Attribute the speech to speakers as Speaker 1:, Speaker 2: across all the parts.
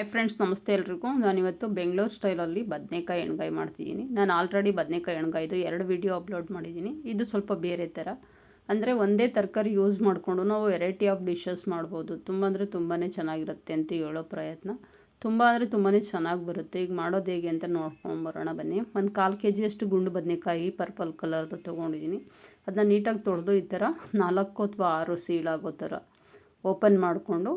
Speaker 1: Hi friends ನಮಸ್ತೆ ಎಲ್ರಿಗೂ. ನಾನಿವತ್ತು ಬೆಂಗಳೂರು ಸ್ಟೈಲಲ್ಲಿ ಬದನೆಕಾಯಿ ಎಣ್ಗಾಯಿ ಮಾಡ್ತಿದ್ದೀನಿ. ನಾನು ಆಲ್ರೆಡಿ ಬದನೇಕಾಯಿ ಎಣ್ಗಾಯ್ದು ಎರಡು ವಿಡಿಯೋ ಅಪ್ಲೋಡ್ ಮಾಡಿದ್ದೀನಿ. ಇದು ಸ್ವಲ್ಪ ಬೇರೆ ಥರ ಅಂದರೆ ಒಂದೇ ತರಕಾರಿ ಯೂಸ್ ಮಾಡಿಕೊಂಡು ನಾವು ವೆರೈಟಿ ಆಫ್ ಡಿಶಸ್ ಮಾಡ್ಬೋದು. ತುಂಬ ಅಂದರೆ ತುಂಬಾ ಚೆನ್ನಾಗಿರುತ್ತೆ ಅಂತ ಹೇಳೋ ಪ್ರಯತ್ನ. ತುಂಬ ಅಂದರೆ ತುಂಬಾ ಚೆನ್ನಾಗಿ ಬರುತ್ತೆ. ಈಗ ಮಾಡೋದು ಹೇಗೆ ಅಂತ ನೋಡ್ಕೊಂಬರೋಣ ಬನ್ನಿ. ಒಂದು ಕಾಲು ಕೆ ಜಿಯಷ್ಟು ಗುಂಡು ಬದನೇಕಾಯಿ ಪರ್ಪಲ್ ಕಲರ್ದು ತೊಗೊಂಡಿದ್ದೀನಿ. ಅದನ್ನ ನೀಟಾಗಿ ತೊಳೆದು ಈ ಥರ ನಾಲ್ಕು ಅಥವಾ ಆರು ಸೀಳಾಗೋ ಥರ ಓಪನ್ ಮಾಡಿಕೊಂಡು,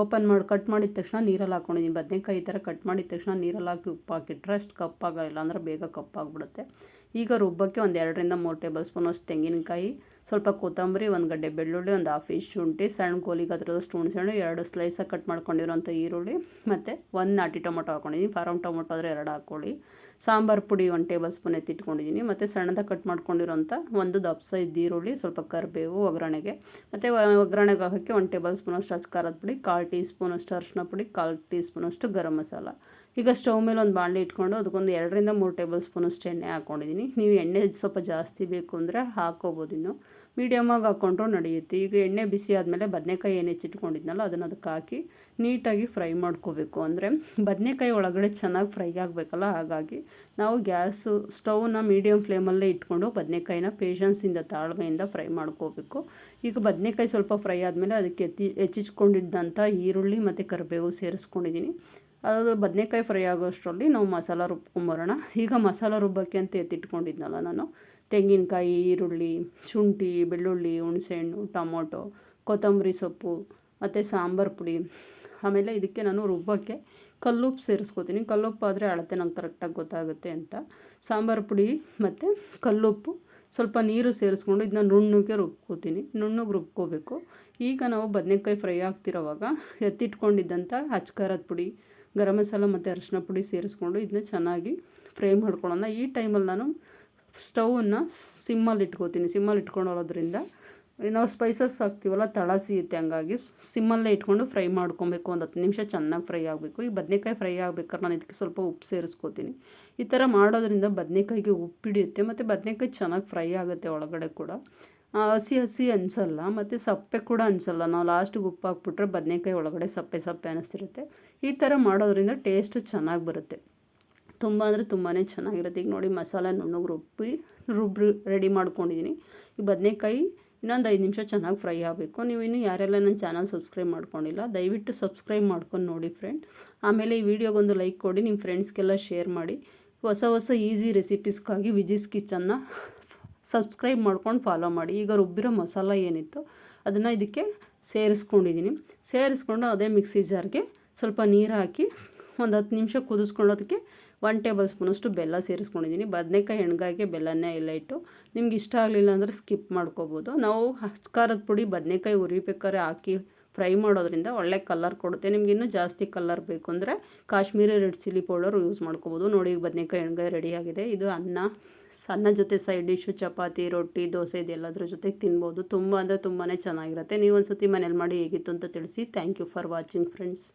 Speaker 1: ಓಪನ್ ಮಾಡಿ, ಕಟ್ ಮಾಡಿದ ತಕ್ಷಣ ನೀರಲ್ಲಿ ಹಾಕ್ಕೊಂಡಿದ್ದೀನಿ ಬದನೇಕಾಯಿ ಈ ಥರ ಕಟ್ ಮಾಡಿದ ತಕ್ಷಣ ನೀರಲ್ಲಿ ಹಾಕಿ ಉಪ್ಪು ಹಾಕಿಟ್ರೆ ಅಷ್ಟು ಕಪ್ಪಾಗಲ್ಲ ಅಂದರೆ ಬೇಗ ಕಪ್ಪಾಗಿಬಿಡುತ್ತೆ ಈಗ ರುಬ್ಬಕ್ಕೆ ಒಂದು ಎರಡರಿಂದ ಮೂರು ಟೇಬಲ್ ಸ್ಪೂನ್ ಅಷ್ಟು ತೆಂಗಿನಕಾಯಿ ಸ್ವಲ್ಪ ಕೊತ್ತಂಬರಿ, ಒಂದು ಗಡ್ಡೆ ಬೆಳ್ಳುಳ್ಳಿ, ಒಂದು ಹಾಫ್ ಶುಂಠಿ, ಸಣ್ಣ ಗೋಲಿಗೆ ಅದರದಷ್ಟು ಹುಣಸೆಹಣ್ಣು ಎರಡು ಸ್ಲೈಸಾಗಿ ಕಟ್ ಮಾಡ್ಕೊಂಡಿರೋಂಥ ಈರುಳ್ಳಿ, ಮತ್ತು ಒಂದು ನಾಟಿ ಟೊಮೊಟೊ ಹಾಕ್ಕೊಂಡಿದ್ದೀನಿ ಫಾರಮ್ ಟೊಮೊಟೊ ಆದರೆ ಎರಡು ಹಾಕ್ಕೊಳ್ಳಿ ಸಾಂಬಾರು ಪುಡಿ ಒಂದು ಟೇಬಲ್ ಸ್ಪೂನ್ ಎತ್ತಿಟ್ಕೊಂಡಿದ್ದೀನಿ ಮತ್ತು ಸಣ್ಣದಾಗಿ ಕಟ್ ಮಾಡ್ಕೊಂಡಿರೋಂಥ ಒಂದು ದಪ್ಸ ಇದ್ದು ಈರುಳ್ಳಿ, ಸ್ವಲ್ಪ ಕರಿಬೇವು, ಒಗ್ಗರಣೆಗೆ. ಮತ್ತು ಒಗ್ಗರಣೆಗೆ ಹಾಕಿ ಒಂದು ಟೇಬಲ್ ಸ್ಪೂನ್ ಅಷ್ಟು ಖಾರದ ಪುಡಿ, ಕಾಲು ಟೀ ಸ್ಪೂನ್ ಅಷ್ಟು ಅರಿಶಿನ ಪುಡಿ, ಕಾಲು ಟೀ ಸ್ಪೂನ್ ಅಷ್ಟು ಗರಂ ಮಸಾಲ. ಈಗ ಸ್ಟವ್ ಮೇಲೆ ಒಂದು ಬಾಣಲೆ ಇಟ್ಕೊಂಡು ಅದಕ್ಕೊಂದು ಎರಡರಿಂದ ಮೂರು ಟೇಬಲ್ ಸ್ಪೂನ್ ಅಷ್ಟು ಎಣ್ಣೆ ಹಾಕ್ಕೊಂಡಿದ್ದೀನಿ ನೀವು ಎಣ್ಣೆ ಸ್ವಲ್ಪ ಜಾಸ್ತಿ ಬೇಕು ಅಂದರೆ ಹಾಕ್ಕೋಬೋದು ಇನ್ನು. ಮೀಡಿಯಮಾಗಿ ಹಾಕ್ಕೊಂಡ್ರು ನಡೆಯುತ್ತೆ. ಈಗ ಎಣ್ಣೆ ಬಿಸಿ ಆದಮೇಲೆ ಬದನೆಕಾಯಿ ಏನು ಹೆಚ್ಚಿಟ್ಕೊಂಡಿದ್ನಲ್ಲ ಅದನ್ನು ಅದಕ್ಕೆ ಹಾಕಿ ನೀಟಾಗಿ ಫ್ರೈ ಮಾಡ್ಕೋಬೇಕು. ಅಂದರೆ ಬದನೆಕಾಯಿ ಒಳಗಡೆ ಚೆನ್ನಾಗಿ ಫ್ರೈ ಆಗಬೇಕಲ್ಲ, ಹಾಗಾಗಿ ನಾವು ಗ್ಯಾಸು ಸ್ಟೌವ್ನ ಮೀಡಿಯಮ್ ಫ್ಲೇಮಲ್ಲೇ ಇಟ್ಕೊಂಡು ಬದನೆಕಾಯಿನ ಪೇಷನ್ಸಿಂದ ತಾಳ್ಮೆಯಿಂದ ಫ್ರೈ ಮಾಡ್ಕೋಬೇಕು. ಈಗ ಬದನೆಕಾಯಿ ಸ್ವಲ್ಪ ಫ್ರೈ ಆದಮೇಲೆ ಅದಕ್ಕೆ ಎತ್ತಿ ಹೆಚ್ಚಿಟ್ಕೊಂಡಿದ್ದಂಥ ಈರುಳ್ಳಿ ಮತ್ತು ಕರಿಬೇವು ಸೇರಿಸ್ಕೊಂಡಿದ್ದೀನಿ. ಅದು ಬದನೆಕಾಯಿ ಫ್ರೈ ಆಗೋಷ್ಟರಲ್ಲಿ ನಾವು ಮಸಾಲ ರುಬ್ಕೊಂಬರೋಣ. ಈಗ ಮಸಾಲ ರುಬ್ಬಕ್ಕೆ ಅಂತ ಎತ್ತಿಟ್ಕೊಂಡಿದ್ನಲ್ಲ ನಾನು ತೆಂಗಿನಕಾಯಿ, ಈರುಳ್ಳಿ, ಶುಂಠಿ, ಬೆಳ್ಳುಳ್ಳಿ, ಹುಣಸೆಹಣ್ಣು, ಟೊಮೊಟೊ, ಕೊತ್ತಂಬರಿ ಸೊಪ್ಪು, ಮತ್ತು ಸಾಂಬಾರು ಪುಡಿ. ಆಮೇಲೆ ಇದಕ್ಕೆ ನಾನು ರುಬ್ಬಕ್ಕೆ ಕಲ್ಲುಪ್ಪು ಸೇರಿಸ್ಕೋತೀನಿ. ಕಲ್ಲುಪ್ಪು ಆದರೆ ಅಳತೆ ನಂಗೆ ಕರೆಕ್ಟಾಗಿ ಗೊತ್ತಾಗುತ್ತೆ ಅಂತ. ಸಾಂಬಾರು ಪುಡಿ ಮತ್ತು ಕಲ್ಲುಪ್ಪು, ಸ್ವಲ್ಪ ನೀರು ಸೇರಿಸ್ಕೊಂಡು ಇದನ್ನ ನುಣ್ಣಗೆ ರುಬ್ಕೋತೀನಿ. ನುಣ್ಣಗೆ ರುಬ್ಕೋಬೇಕು. ಈಗ ನಾವು ಬದನೆಕಾಯಿ ಫ್ರೈ ಆಗ್ತಿರೋವಾಗ ಎತ್ತಿಟ್ಕೊಂಡಿದ್ದಂಥ ಅಚ್ಕಾರದ ಪುಡಿ, ಗರಂ ಮಸಾಲ ಮತ್ತು ಅರಿಶಿನ ಪುಡಿ ಸೇರಿಸ್ಕೊಂಡು ಇದನ್ನ ಚೆನ್ನಾಗಿ ಫ್ರೈ ಮಾಡ್ಕೊಳ್ಳೋಣ. ಈ ಟೈಮಲ್ಲಿ ನಾನು ಸ್ಟವನ್ನು ಸಿಮ್ಮಲ್ಲಿ ಇಟ್ಕೋತೀನಿ, ಸಿಮ್ಮಲ್ಲಿ ಇಟ್ಕೊಂಡೋದ್ರಿಂದ ನಾವು ಸ್ಪೈಸಸ್ ಹಾಕ್ತೀವಲ್ಲ ತಳ ಸಿಗುತ್ತೆ ಹಂಗಾಗಿ. ಸಿಮ್ಮಲ್ಲೇ ಇಟ್ಕೊಂಡು ಫ್ರೈ ಮಾಡ್ಕೊಬೇಕು ಒಂದು ಹತ್ತು ನಿಮಿಷ ಚೆನ್ನಾಗಿ ಫ್ರೈ ಆಗಬೇಕು. ಈ ಬದನೆಕಾಯಿ ಫ್ರೈ ಆಗ್ಬೇಕಾದ್ರೆ ನಾನು ಇದಕ್ಕೆ ಸ್ವಲ್ಪ ಉಪ್ಪು ಸೇರಿಸ್ಕೋತೀನಿ. ಈ ಥರ ಮಾಡೋದ್ರಿಂದ ಬದನೆಕಾಯಿಗೆ ಉಪ್ಪು ಹಿಡಿಯುತ್ತೆ, ಮತ್ತು ಬದನೆಕಾಯಿ ಚೆನ್ನಾಗಿ ಫ್ರೈ ಆಗುತ್ತೆ ಒಳಗಡೆ ಕೂಡ. ಹಸಿ ಹಸಿ ಅನಿಸಲ್ಲ, ಮತ್ತು ಸಪ್ಪೆ ಕೂಡ ಅನಿಸಲ್ಲ. ನಾವು ಲಾಸ್ಟಿಗೆ ಉಪ್ಪು ಹಾಕ್ಬಿಟ್ರೆ ಬದನೆಕಾಯಿ ಒಳಗಡೆ ಸಪ್ಪೆ ಸಪ್ಪೆ ಅನಿಸ್ತಿರುತ್ತೆ. ಈ ಥರ ಮಾಡೋದ್ರಿಂದ ಟೇಸ್ಟ್ ಚೆನ್ನಾಗಿ ಬರುತ್ತೆ. ತುಂಬ ಅಂದರೆ ತುಂಬಾ ಚೆನ್ನಾಗಿರುತ್ತೆ. ಈಗ ನೋಡಿ ಮಸಾಲೆ ನುಣ್ಣಗೆ ರುಬ್ಬಿ ರುಬ್ಬಿ ರೆಡಿ ಮಾಡ್ಕೊಂಡಿದ್ದೀನಿ. ಈ ಬದನೆಕಾಯಿ ಇನ್ನೊಂದು ಐದು ನಿಮಿಷ ಚೆನ್ನಾಗಿ ಫ್ರೈ ಆಗಬೇಕು. ನೀವು ಇನ್ನೂ ಯಾರೆಲ್ಲ ನನ್ನ ಚಾನಲ್ ಸಬ್ಸ್ಕ್ರೈಬ್ ಮಾಡ್ಕೊಂಡಿಲ್ಲ, ದಯವಿಟ್ಟು ಸಬ್ಸ್ಕ್ರೈಬ್ ಮಾಡ್ಕೊಂಡು ನೋಡಿ ಫ್ರೆಂಡ್ ಆಮೇಲೆ ಈ ವಿಡಿಯೋಗೊಂದು ಲೈಕ್ ಕೊಡಿ ನಿಮ್ಮ ಫ್ರೆಂಡ್ಸ್ಗೆಲ್ಲ ಶೇರ್ ಮಾಡಿ. ಹೊಸ ಹೊಸ ಈಸಿ ರೆಸಿಪೀಸ್ಗಾಗಿ ವಿಜಿಸ್ ಕಿಚನ್ನ ಸಬ್ಸ್ಕ್ರೈಬ್ ಮಾಡ್ಕೊಂಡು ಫಾಲೋ ಮಾಡಿ. ಈಗ ರುಬ್ಬಿರೋ ಮಸಾಲ ಏನಿತ್ತು ಅದನ್ನು ಇದಕ್ಕೆ ಸೇರಿಸ್ಕೊಂಡಿದ್ದೀನಿ. ಸೇರಿಸ್ಕೊಂಡು ಅದೇ ಮಿಕ್ಸಿ ಜಾರ್ಗೆ ಸ್ವಲ್ಪ ನೀರು ಹಾಕಿ ಒಂದು ಹತ್ತು ನಿಮಿಷ ಕುದಿಸ್ಕೊಳ್ಳೋದಕ್ಕೆ ಒನ್ ಟೇಬಲ್ ಸ್ಪೂನಷ್ಟು ಬೆಲ್ಲ ಸೇರಿಸ್ಕೊಂಡಿದ್ದೀನಿ. ಬದನೆಕಾಯಿ ಎಣ್ಗಾಯಿಗೆ ಬೆಲ್ಲನೇ ಎಲ್ಲ ಇಟ್ಟು. ನಿಮ್ಗೆ ಇಷ್ಟ ಆಗಲಿಲ್ಲ ಅಂದರೆ ಸ್ಕಿಪ್ ಮಾಡ್ಕೋಬೋದು. ನಾವು ಹಸ್ಕಾರದ ಪುಡಿ ಬದನೆಕಾಯಿ ಉರಿಬೇಕಾದ್ರೆ ಹಾಕಿ ಫ್ರೈ ಮಾಡೋದ್ರಿಂದ ಒಳ್ಳೆ ಕಲರ್ ಕೊಡುತ್ತೆ. ನಿಮ್ಗೆ ಇನ್ನೂ ಜಾಸ್ತಿ ಕಲರ್ ಬೇಕು ಅಂದರೆ Kashmiri red chilli powder use ಮಾಡ್ಕೋಬೋದು. ನೋಡಿ ಈಗ ಬದನೆಕಾಯಿ ಎಣ್ಗಾಯಿ ರೆಡಿಯಾಗಿದೆ ಇದು ಅನ್ನ, ಸಣ್ಣ ಜೊತೆ ಸೈಡ್ ಡಿಶ್ಶು ಚಪಾತಿ, ರೊಟ್ಟಿ, ದೋಸೆ ಇದೆಲ್ಲದ್ರ ಜೊತೆಗೆ ತಿನ್ಬೋದು. ತುಂಬ ಅಂದರೆ ತುಂಬಾ ಚೆನ್ನಾಗಿರುತ್ತೆ. ನೀವು ಒಂದು ಸತಿ ಮನೇಲಿ ಮಾಡಿ ಹೇಗಿತ್ತು ಅಂತ ತಿಳಿಸಿ. Thank you for watching friends